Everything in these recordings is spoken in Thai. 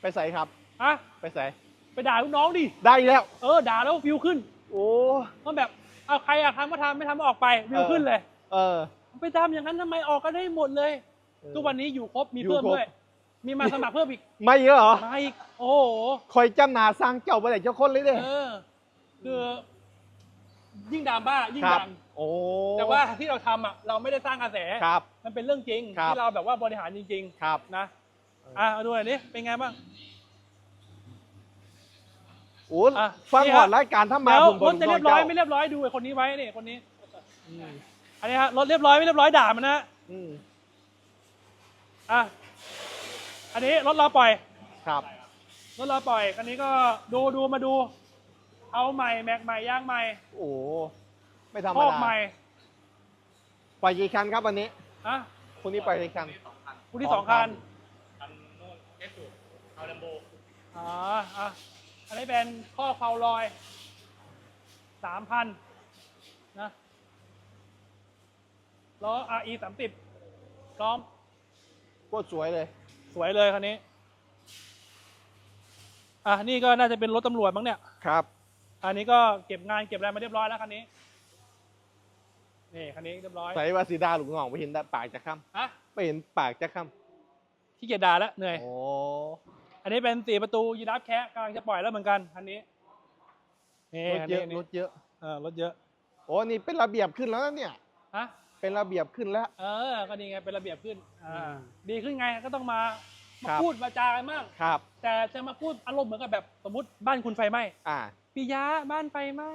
ไปใส่ครับ ฮะ ไปใส่ ไปด่าลูกน้องดิ ได้อีกแล้ว เออ ด่าแล้ววิวขึ้น โอ้ก็แบบ เอาใครอยากทำก็ทำไม่ทำก็ออกไป วิวขึ้นเลย เออ ไปทำอย่างนั้นทำไมออกกันได้หมดเลย ทุกวันนี้อยู่ครบ มีอยู่เพิ่มครบด้วย มีมาสมัครเพิ่มอีก ไม่เยอะเหรอมาอีก โอ้โห คอยจำหนาสร้างเจ้าไปไหนเจ้าคนเลยเด้เออ คือยิ่งดราม่ายิ่งครับดังโอ้แต่ว่าที่เราทำอะเราไม่ได้สร้างกระแสครับมันเป็นเรื่องจริงครับที่เราแบบว่าบริหารจริงครับๆนะ อะเอาดูหน่อยดิเป็นไงบ้าง โอ้อะฟังนี่ก่ฮะอนรายการถ้ามาแล้วผมรถจะเรียบร้อยจ้าไม่เรียบร้อยดูไอ้คนนี้ไว้นี่คนนี้ อืมอันนี้ฮะรถเรียบร้อยไม่เรียบร้อยด่ามันนะอืมอะอันนี้รถเราปล่อย ครับรถเราปล่อยคันนี้ก็ดูดูมาดู เอาใหม่แม็กใหม่ย่างใหม่โอ้ไม่ธรรมคอกดาใหม่ปล่อยกี่คันครับวันนี้อะคุณนี้ปล่อยกี่คัน คู่ที่สองคัน คันโน่นเอสสู เอาลัมโบอ๋ออะอันนี้เป็นข้อเผาลอยสามพันนะล้อ RE สามสิบพร้อมโคตรสวยเลย สวยเลยคันนี้ อะนี่ก็น่าจะเป็นรถตำรวจมั้งเนี่ย ครับ อันนี้ก็เก็บงานเก็บอะไรมาเรียบร้อยแล้วคันนี้ นี่คันนี้เรียบร้อยใส่วาสีดาหลุงหน่องไปเห็นแต่ปากจะค้ฮะำไปเห็นปากจะค้ที่เกียจด่าแล้วเหนื่อยำโอ้ อันนี้เป็นสี่ประตูยีราฟแคะกำลังจะปล่อยแล้วเหมือนกันคันนี้นี่รถคันเยนี้อะนี่รถเยอะเออรถเยอะโอ้นี่เป็นระเบียบขึ้นแล้วนะเนี่ยฮะเป็นระเบียบขึ้นแล้ว เออ ก็ดีไงเป็นระเบียบขึ้นอ่าอืมดีขึ้นไงก็ต้องมามาครับพูดมาจากันบ้างครับ แต่จะมาพูดอารมณ์เหมือนกับแบบสมมติบ้านคุณไฟไหม้อ่าปิยะบ้านไฟไหม้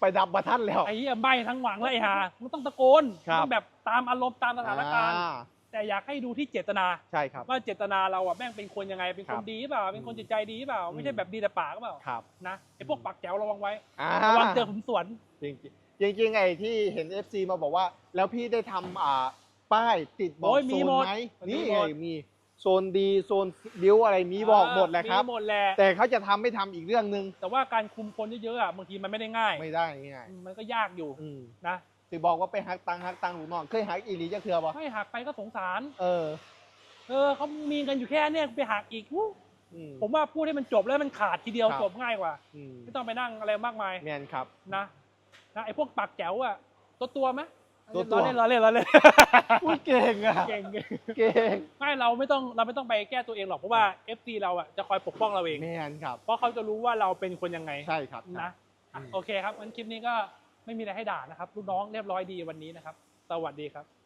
ไปดับบัทันแล้วไอ้เหี้ยไหม้ทั้งหวังเลยไอ้ห่ามึงต้องตะโกนครับต้องแบบตามอารมณ์ตามสถานการณ์อ่ แต่อยากให้ดูที่เจตนาใช่ครับว่าเจตนาเราอะแม่งเป็นคนยังไง เป็นคครันบดีหรือเปล่า เป็นคนจิตใจดีหรือเปล่า ไม่ใช่อืมแบบดีแต่ปากหรือเปล่าครับนะไอ้พวกปากแจ๋วระวังไว้อ่าระวังเจอขุนสวนจริงจริงจริงๆไอ้ที่เห็น FC มาบอกว่า แล้วพี่ได้ทำอ่าป้ายติดบอกโอ้ยโซมีนหมดไหมมันมีนี่หมไงดมีโซนดีโซนบิวอะไรมีบอกหมดแหละครับมีหมดแหละแต่เขาจะทำไม่ทำอีกเรื่องหนึ่งแต่ว่าการคุมคนเยอะๆอะบางทีมันไม่ได้ง่าย ไม่ได้ง่ายมันก็ยากอยู่อืมนะ ถึงบอกว่าไปหักตังค์หักตังค์หลูกน้องเคยหักอีหลีจะเทือปะให้หักไปก็สงสาร เออ เออเขามีกันอยู่แค่เนี่ยไปหักอีกวู้อืม ผมว่าพูดให้มันจบแล้วมันขาดทีเดียวครับ จบง่ายกว่า อืมไม่ต้องไปนั่งอะไรมากมายแมนครับ นะนะไอ้พวกปากแจ๋วอะตัวตัวไหมตัวตัว เราเล่นเราเล่นเราเล่นอุ้ยเก่งอะเก่งเก่งเก่งไม่เราไม่ต้องเราไม่ต้องไปแก้ตัวเองหรอกเพราะว่า FC เราอะจะคอยปกป้องเราเอง แมนครับ เพราะเขาจะรู้ว่าเราเป็นคนยังไงใช่ครับ นะอะอืมโอเคครับงั้นคลิปนี้ก็ ไม่มีอะไรให้ด่านะครับลูกน้องเรียบร้อยดีวันนี้นะครับ สวัสดีครับ